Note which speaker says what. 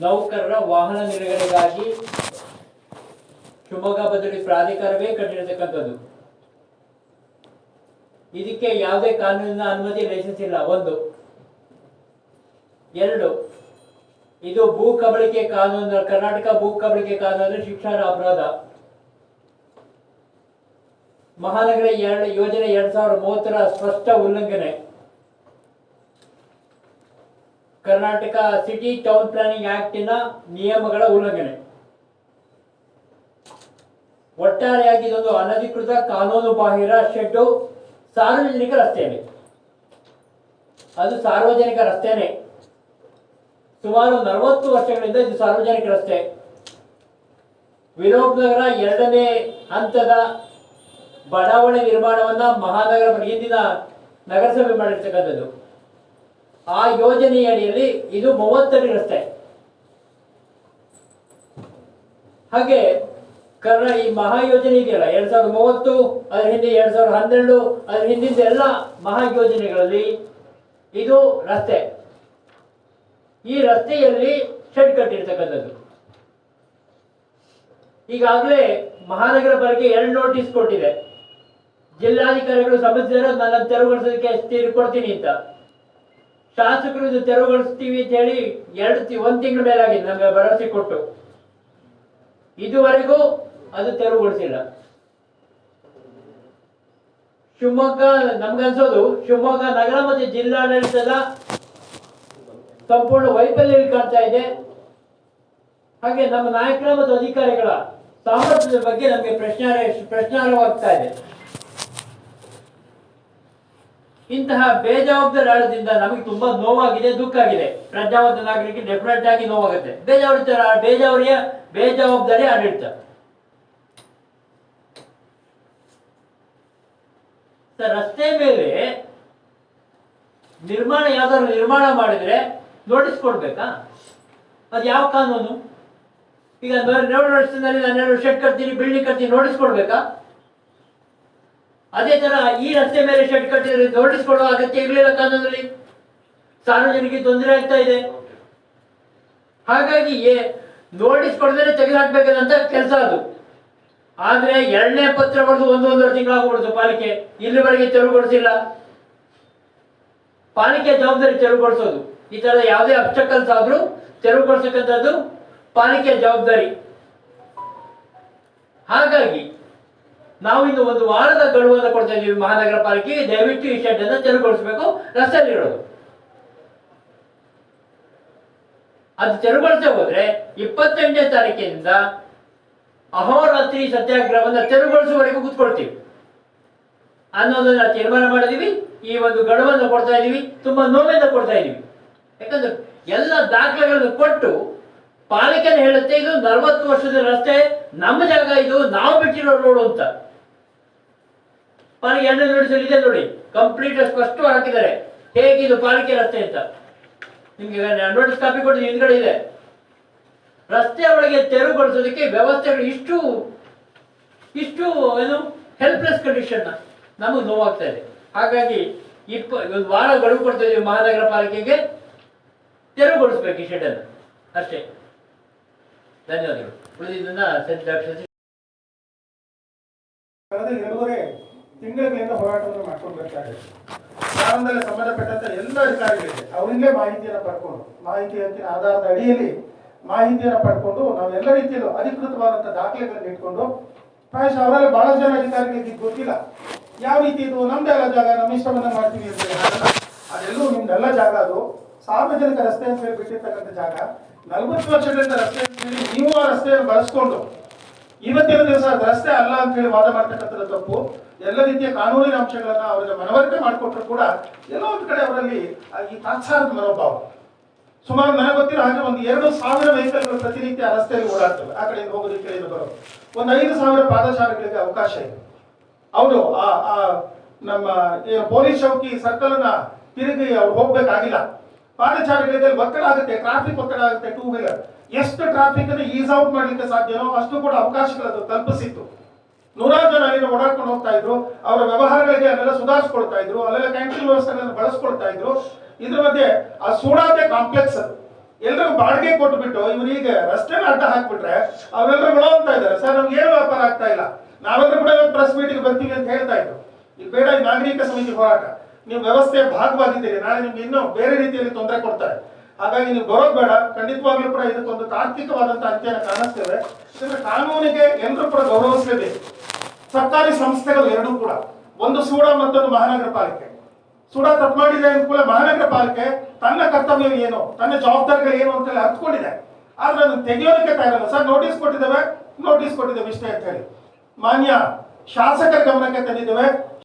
Speaker 1: ನೌಕರರ ವಾಹನ ನಿಲುಗಡೆಗಾಗಿ ಶಿವಮೊಗ್ಗ ಬದಲಿ ಪ್ರಾಧಿಕಾರವೇ ಕಟ್ಟಿರತಕ್ಕಂಥದ್ದು. ಇದಕ್ಕೆ ಯಾವುದೇ ಕಾನೂನಿನ ಅನುಮತಿ ಲೈಸೆನ್ಸ್ ಒಂದು. ಎರಡು. ಇದು ಭೂ ಕಬಳಿಕೆ ಕಾನೂನು, ಕರ್ನಾಟಕ ಭೂ ಕಬಳಿಕೆ ಕಾನೂನು ಶಿಕ್ಷಣ ಅಪರಾಧ. ಮಹಾನಗರ ಎರಡು, ಯೋಜನೆ ಎರಡ್ ಸಾವಿರದ ಮೂವತ್ತರ ಸ್ಪಷ್ಟ ಉಲ್ಲಂಘನೆ. ಕರ್ನಾಟಕ ಸಿಟಿ ಟೌನ್ ಪ್ಲಾನಿಂಗ್ ಆಕ್ಟಿನ ನಿಯಮಗಳ ಉಲ್ಲಂಘನೆ. ಒಟ್ಟಾರೆಯಾಗಿ ಇದೊಂದು ಅನಧಿಕೃತ ಕಾನೂನು ಬಾಹಿರ ಶೆಡ್ಡು ಸಾರ್ವಜನಿಕ ರಸ್ತೆಯಲ್ಲಿ. ಅದು ಸಾರ್ವಜನಿಕ ರಸ್ತೆನೇ. ಸುಮಾರು ನಲವತ್ತು ವರ್ಷಗಳಿಂದ ಇದು ಸಾರ್ವಜನಿಕ ರಸ್ತೆ. ವಿರೋಪ್ ನಗರ ಎರಡನೇ ಹಂತದ ಬಡಾವಣೆ ನಿರ್ಮಾಣವನ್ನ ಮಹಾನಗರ ಹಿಂದಿನ ನಗರಸಭೆ ಮಾಡಿರ್ತಕ್ಕಂಥದ್ದು. ಆ ಯೋಜನೆಯ ಅಡಿಯಲ್ಲಿ ಇದು ಮೂವತ್ತರಿರುತ್ತೆ ಹಾಗೆ ಕರ್ನ ಈ ಮಹಾ ಯೋಜನೆ ಇದೆಯಲ್ಲ ಎರಡ್ ಸಾವಿರದ ಮೂವತ್ತು, ಅದ್ರ ಹಿಂದೆ ಎರಡ್ ಸಾವಿರದ ಹನ್ನೆರಡು, ಅದ್ರ ಹಿಂದಿನ ಎಲ್ಲ ಮಹಾ ಯೋಜನೆಗಳಲ್ಲಿ ಇದು ರಸ್ತೆ. ಈ ರಸ್ತೆಯಲ್ಲಿ ಶೆಡ್ ಕಟ್ಟಿರ್ತಕ್ಕಂಥದ್ದು. ಈಗಾಗಲೇ ಮಹಾನಗರ ಪಾಲಿಕೆ ಎರಡು ನೋಟಿಸ್ ಕೊಟ್ಟಿದೆ. ಜಿಲ್ಲಾಧಿಕಾರಿಗಳು ಸಮಸ್ಯೆ ನನ್ನ ತೆರವುಗೊಳಿಸೋದಕ್ಕೆ ತೀರ್ಪು ಕೊಡ್ತೀನಿ ಅಂತ. ಶಾಸಕರು ಇದು ತೆರವುಗೊಳಿಸ್ತೀವಿ ಅಂತ ಹೇಳಿ ಎರಡು ಒಂದ್ ತಿಂಗಳ ಮೇಲಾಗಿದೆ, ನಮಗೆ ಭರವಸೆ ಕೊಟ್ಟು. ಇದುವರೆಗೂ ಅದು ತೆರವುಗೊಳಿಸಿಲ್ಲ. ಶಿವಮೊಗ್ಗ ನಮ್ಗನ್ಸೋದು ಶಿವಮೊಗ್ಗ ನಗರ ಮತ್ತು ಜಿಲ್ಲಾಡಳಿತದ ಸಂಪೂರ್ಣ ವೈಫಲ್ಯ ಕಾಣ್ತಾ ಇದೆ. ಹಾಗೆ ನಮ್ಮ ನಾಯಕರ ಮತ್ತು ಅಧಿಕಾರಿಗಳ ಸಾಮರ್ಥ್ಯದ ಬಗ್ಗೆ ನಮಗೆ ಪ್ರಶ್ನಾರ್ಹ ಪ್ರಶ್ನಾರ್ಹವಾಗ್ತಾ ಇದೆ. ಇಂತಹ ಬೇಜವಾಬ್ದಾರಿ ಆಳದಿಂದ ನಮಗೆ ತುಂಬಾ ನೋವಾಗಿದೆ ದುಃಖ ಆಗಿದೆ ಪ್ರಜಾವಂತ ನಾಗರಿಕ ಡೆಫಿನೆಟ್ ಆಗಿ ನೋವಾಗುತ್ತೆ. ಬೇಜವಾಬ್ದಾರಿ ಬೇಜಾವರಿಯ ಬೇಜವಾಬ್ದಾರಿ ಆಡಳಿತ ರಸ್ತೆ ಮೇಲೆ ನಿರ್ಮಾಣ, ಯಾವ್ದಾದ್ರು ನಿರ್ಮಾಣ ಮಾಡಿದ್ರೆ ನೋಟಿಸ್ ಕೊಡ್ಬೇಕಾ? ಅದು ಯಾವ ಕಾನೂನು? ಈಗ ಎರಡು ವರ್ಷದಲ್ಲಿ ನಾನು ಎರಡು ಶೆಡ್ ಕಟ್ತೀನಿ, ಬಿಲ್ಡಿಂಗ್ ಕಟ್ತೀನಿ ನೋಟಿಸ್ ಕೊಡ್ಬೇಕಾ? ಅದೇ ತರ ಈ ರಸ್ತೆ ಮೇಲೆ ಶೆಡ್ ಕಟ್ಟಿದ್ರೆ ಕೊಡುವ ಅಗತ್ಯ ಇರಲಿಲ್ಲ ಕಾನೂನಲ್ಲಿ. ಸಾರ್ವಜನಿಕ ತೊಂದರೆ ಆಗ್ತಾ ಇದೆ. ಹಾಗಾಗಿ ನೋಟಿಸ್ ಕೊಡದೇ ತೆಗೆದುಹಾಕ್ಬೇಕಂತ ಕೆಲಸ ಅದು. ಆದ್ರೆ ಎರಡನೇ ಪತ್ರ ಬರೆದು ಒಂದೊಂದರ ತಿಂಗಳಾಗ್ಬಿಡ್ತು ಪಾಲಿಕೆ. ಇಲ್ಲಿವರೆಗೆ ತೆರವುಗೊಳಿಸಿಲ್ಲ. ಪಾಲಿಕೆ ಜವಾಬ್ದಾರಿ ತೆರವುಗೊಳಿಸೋದು. ಈ ತರದ ಯಾವುದೇ ಅಬ್ಸ್ಟಕಲ್ಸ್ ಆದ್ರೂ ತೆರವುಗೊಳಿಸತಕ್ಕಂಥದ್ದು ಪಾಲಿಕೆ ಜವಾಬ್ದಾರಿ. ಹಾಗಾಗಿ ನಾವು ಇನ್ನು ಒಂದು ವಾರದ ಗಡುವನ್ನು ಕೊಡ್ತಾ ಇದೀವಿ ಮಹಾನಗರ ಪಾಲಿಕೆ, ದಯವಿಟ್ಟು ಈ ಶೆಡ್ ಅನ್ನು ತೆರವುಗೊಳಿಸಬೇಕು ರಸ್ತೆಯಲ್ಲಿರೋದು ಅದು ತೆರವುಗೊಳಿಸದೆ ಹೋದ್ರೆ ಇಪ್ಪತ್ತೆಂಟನೇ ತಾರೀಕಿನಿಂದ ಅಹೋರಾತ್ರಿ ಸತ್ಯಾಗ್ರಹವನ್ನ ತೆರವುಗೊಳಿಸುವವರೆಗೂ ಕೂತ್ಕೊಳ್ತೀವಿ. ಅನ್ನೋದನ್ನ ತೀರ್ಮಾನ ಮಾಡಿದೀವಿ. ಈ ಒಂದು ಗಡುವನ್ನು ಕೊಡ್ತಾ ಇದೀವಿ. ತುಂಬಾ ನೋವಿಂದ ಕೊಡ್ತಾ ಇದೀವಿ. ಯಾಕಂದ್ರೆ ಎಲ್ಲ ದಾಖಲೆಗಳನ್ನು ಕೊಟ್ಟು ಪಾಲಿಕೆನ ಹೇಳುತ್ತೆ, ಇದು ನಲವತ್ತು ವರ್ಷದ ರಸ್ತೆ, ನಮ್ಮ ಜಾಗ ಇದು, ನಾವು ಬಿಟ್ಟಿರೋ ರೋಡು ಅಂತ. ಪಾಲಿಕೆ ಎರಡನೇ ನೋಟಿಸಲ್ಲಿ ಇದೆ ನೋಡಿ. ಕಂಪ್ಲೀಟ್ ಸ್ಪಷ್ಟ ಹಾಕಿದ್ದಾರೆ. ಹೇಗಿದು ಪಾಲಿಕೆ ರಸ್ತೆ ಅಂತ? ನಿಮ್ಗೆ ನೋಟಿಸ್ ಕಾಪಿ ಕೊಟ್ಟಿದ್ದು ಹಿಂದ್ಗಡೆ ಇದೆ. ರಸ್ತೆ ಒಳಗೆ ತೆರವುಗೊಳಿಸೋದಕ್ಕೆ ವ್ಯವಸ್ಥೆಗಳು ಇಷ್ಟು ಇಷ್ಟು ಏನು ಹೆಲ್ಪ್ಲೆಸ್ ಕಂಡೀಷನ್ ನಮಗೆ ನೋವಾಗ್ತಾ ಇದೆ. ಹಾಗಾಗಿ ಇಪ್ಪ, ಒಂದು ವಾರ ಗಡುವು ಕೊಡ್ತಾ ಇದೀವಿ ಮಹಾನಗರ ಪಾಲಿಕೆಗೆ. ತೆರವುಗೊಳಿಸ್ಬೇಕು ಈ ಶೆಡ್ ಅನ್ನು. ಅಷ್ಟೇ. ಧನ್ಯವಾದಗಳು. ಉಳಿದಿದ್ದನ್ನ
Speaker 2: ಎರಡೂವರೆ ತಿಂಗಳಿಂದ ಹೋರಾಟವನ್ನು ಮಾಡ್ಕೊಂಡು ಬರ್ತಾ ಇದೆ ಸಂಬಂಧಪಟ್ಟಂತೆ ಎಲ್ಲ ಅಧಿಕಾರಿಗಳಿಗೆ ಅವರಿಂದಲೇ ಮಾಹಿತಿಯನ್ನು ಪಡ್ಕೊಂಡು, ಮಾಹಿತಿ ಆಧಾರದ ಅಡಿಯಲ್ಲಿ ಮಾಹಿತಿಯನ್ನು ಪಡ್ಕೊಂಡು ನಾವೆಲ್ಲ ರೀತಿಯಲ್ಲೂ ಅಧಿಕೃತವಾದಂಥ ದಾಖಲೆಗಳನ್ನು ಇಟ್ಕೊಂಡು, ಪ್ರಾಯಶಃ ಅವರಲ್ಲಿ ಬಹಳ ಜನ ಅಧಿಕಾರಿಗಳಿಗೆ ಗೊತ್ತಿಲ್ಲ. ಯಾವ ರೀತಿ ಇದು ನಮ್ದೆಲ್ಲ ಜಾಗ, ನಮ್ಮ ಇಷ್ಟವನ್ನ ಮಾಡ್ತೀವಿ ಅಂತ. ಅದೆಲ್ಲೂ ನಿಮ್ದೆಲ್ಲ ಜಾಗ ಅದು. ಸಾರ್ವಜನಿಕ ರಸ್ತೆ ಅಂತ ಹೇಳಿ ಬಿಟ್ಟಿರ್ತಕ್ಕಂಥ ಜಾಗ. ನಲ್ವತ್ತು ವರ್ಷಗಳಿಂದ ರಸ್ತೆ ನೀವು ಆ ರಸ್ತೆಯನ್ನು ಬಳಸ್ಕೊಂಡು ಇವತ್ತಿನ ದಿವಸ ರಸ್ತೆ ಅಲ್ಲ ಅಂತ ಹೇಳಿ ವಾದ ಮಾಡ್ತಕ್ಕಂಥದ್ದು ತಪ್ಪು. ಎಲ್ಲ ರೀತಿಯ ಕಾನೂನಿನ ಅಂಶಗಳನ್ನ ಅವರಿಗೆ ಮನವರಿಕೆ ಮಾಡಿಕೊಟ್ರು ಕೂಡ ಎಲ್ಲೋ ಒಂದು ಕಡೆ ಅವರಲ್ಲಿ ಈ ತಾತ್ಸಾರದ ಮನೋಭಾವ. ಸುಮಾರು ನನಗೆ ಗೊತ್ತಿರೋ ಹಾಗೆ ಒಂದು ಎರಡು ಸಾವಿರ ವೆಹಿಕಲ್ಗಳು ಪ್ರತಿನಿತ್ಯ ರಸ್ತೆಯಲ್ಲಿ ಓಡಾಡ್ತವೆ. ಆ ಕಡೆಯಿಂದ ಹೋಗೋದು, ಈ ಬರೋದು. ಒಂದು ಐದು ಸಾವಿರ ಪಾದಚಾರಿಗಳಿಗೆ ಅವಕಾಶ ಇದೆ. ಅವರು ಆ ನಮ್ಮ ಪೊಲೀಸ್ ಚೌಕಿ ಸರ್ಕಲ್ ಅನ್ನ ತಿರುಗಿ ಅವ್ರು ಹೋಗ್ಬೇಕಾಗಿಲ್ಲ. ಪಾದಚಾರಿಗಳಿಗೆ ಒತ್ತಡ ಆಗುತ್ತೆ ಟ್ರಾಫಿಕ್ ಒತ್ತಡ ಆಗುತ್ತೆ ಟೂ ವೀಲರ್ ಎಷ್ಟು ಟ್ರಾಫಿಕ್ ಅನ್ನು ಈಸ್ ಔಟ್ ಮಾಡ್ಲಿಕ್ಕೆ ಸಾಧ್ಯನೋ ಅಷ್ಟು ಕೂಡ ಅವಕಾಶಗಳನ್ನು ತಲುಪಿಸಿತ್ತು. ನೂರಾರು ಜನ ಅಲ್ಲಿ ಓಡಾಡ್ಕೊಂಡು ಹೋಗ್ತಾ ಇದ್ರು, ಅವರ ವ್ಯವಹಾರಗಳಿಗೆ ಅಲ್ಲೆಲ್ಲ ಸುಧಾರಿಸ್ಕೊಳ್ತಾ ಇದ್ರು, ಅಲ್ಲೆಲ್ಲ ಕ್ಯಾಂಟೀನ್ ವ್ಯವಸ್ಥೆಗಳನ್ನು ಬಳಸ್ಕೊಳ್ತಾ ಇದ್ರು. ಇದ್ರ ಮಧ್ಯೆ ಆ ಸೂಡಾತೆ ಕಾಂಪ್ಲೆಕ್ಸ್ ಅದು. ಎಲ್ರಿಗೂ ಬಾಡಿಗೆ ಕೊಟ್ಬಿಟ್ಟು ಇವರಿಗೆ ರಸ್ತೆನ ಅಡ್ಡ ಹಾಕ್ಬಿಟ್ರೆ ಅವರೆಲ್ಲರೂ ಅಂತ ಇದ್ದಾರೆ. ಸರ್, ನಮ್ಗೆ ಏನು ವ್ಯಾಪಾರ ಆಗ್ತಾ ಇಲ್ಲ? ನಾವೆಲ್ಲರೂ ಕೂಡ ಪ್ರೆಸ್ ಮೀಟಿಂಗ್ ಬರ್ತೀವಿ ಅಂತ ಹೇಳ್ತಾ ಇದ್ರು. ಬೇಡ ನಾಗರಿಕ ಸಮಿತಿ ಹೋರಾಟ. ನೀವು ವ್ಯವಸ್ಥೆ ಭಾಗವಾಗಿದ್ದೀರಿ, ನಾಳೆ ನಿಮ್ಗೆ ಇನ್ನೂ ಬೇರೆ ರೀತಿಯಲ್ಲಿ ತೊಂದರೆ ಕೊಡ್ತಾರೆ. ಹಾಗಾಗಿ ನೀವು ಬರೋದು ಬೇಡ, ಖಂಡಿತವಾಗ್ಲೂ ಕೂಡ ಇದಕ್ಕೊಂದು ತಾರ್ಕಿಕವಾದಂತಹ ಅಂತ್ಯನ ಕಾಣಿಸ್ತೇವೆ ಕಾನೂನಿಗೆ ಎಲ್ಲರೂ ಕೂಡ ಗೌರವಿಸಲೇಬೇಕು ಸರ್ಕಾರಿ ಸಂಸ್ಥೆಗಳು ಎರಡೂ ಕೂಡ. ಒಂದು ಸೂಡ ಮತ್ತೊಂದು ಮಹಾನಗರ ಪಾಲಿಕೆ. ಸೂಡ ತಪ್ಪು ಮಾಡಿದೆ ಅಂತ ಕೂಡ ಮಹಾನಗರ ಪಾಲಿಕೆ, ತನ್ನ ಕರ್ತವ್ಯ ಏನು, ತನ್ನ ಜವಾಬ್ದಾರಿಗಳು ಏನು ಅಂತ ಹೇಳಿ ಹತ್ಕೊಂಡಿದೆ ಆದ್ರೆ ಅದನ್ನು ತೆಗೆಯೋದಕ್ಕೆ ತಯಾರಲ್ಲ ಸರ್, ನೋಟಿಸ್ ಕೊಟ್ಟಿದ್ದೇವೆ ನೋಟಿಸ್ ಕೊಟ್ಟಿದ್ದೇವೆ ಇಷ್ಟೇ ಅಂತ ಹೇಳಿ. ಮಾನ್ಯ ಶಾಸಕರ ಗಮನಕ್ಕೆ ತಂದಿದ್ದೇವೆ.